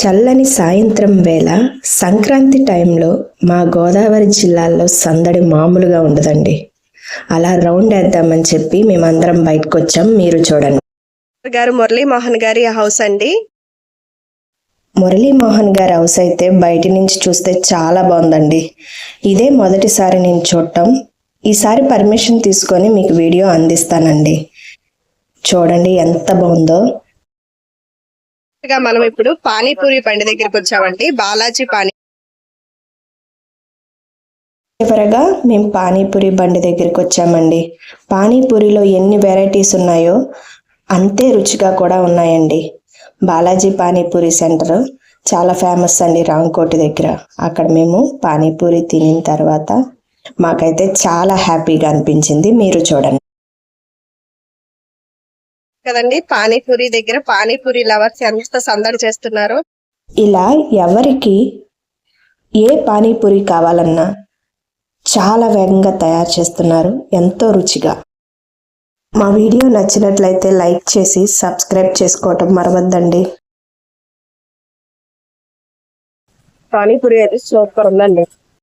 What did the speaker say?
చల్లని సాయంత్రం వేళ సంక్రాంతి టైంలో మా గోదావరి జిల్లాలో సందడి మామూలుగా ఉండదండి. అలా రౌండ్ వేద్దామని చెప్పి మేమందరం బయటకు వచ్చాం మీరు చూడండి. గారు మురళీ మోహన్ గారి హౌస్ అండి. మురళీమోహన్ గారి హౌస్ అయితే బయట నుంచి చూస్తే చాలా బాగుందండి. ఇదే మొదటిసారి నేను చూడటం. ఈసారి పర్మిషన్ తీసుకొని మీకు వీడియో అందిస్తానండి. చూడండి ఎంత బాగుందో. మనం ఇప్పుడు పానీపూరి బండి దగ్గరికి వచ్చామండి. బాలాజీ పానీ చివరగా మేము పానీపూరి బండి దగ్గరికి వచ్చామండి. పానీపూరిలో ఎన్ని వెరైటీస్ ఉన్నాయో అంతే రుచిగా కూడా ఉన్నాయండి. బాలాజీ పానీపూరి సెంటర్ చాలా ఫేమస్ అండి రాంకోటి దగ్గర. అక్కడ మేము పానీపూరి తినిన తర్వాత మాకైతే చాలా హ్యాపీగా అనిపించింది. మీరు చూడండి. కదండి? పానీపూరి దగ్గర పానీపూరి లవర్స్ ఎంత సందడి చేస్తున్నారు? ఇలా ఎవరికి ఏ పానీపూరి కావాలన్నా చాలా వేగంగా తయారు చేస్తున్నారు. ఎంతో రుచిగా. మా వీడియో నచ్చినట్లయితే లైక్ చేసి సబ్స్క్రైబ్ చేసుకోవటం మరవద్దండి. పానీపూరి అయితే సూపర్ ఉందండి.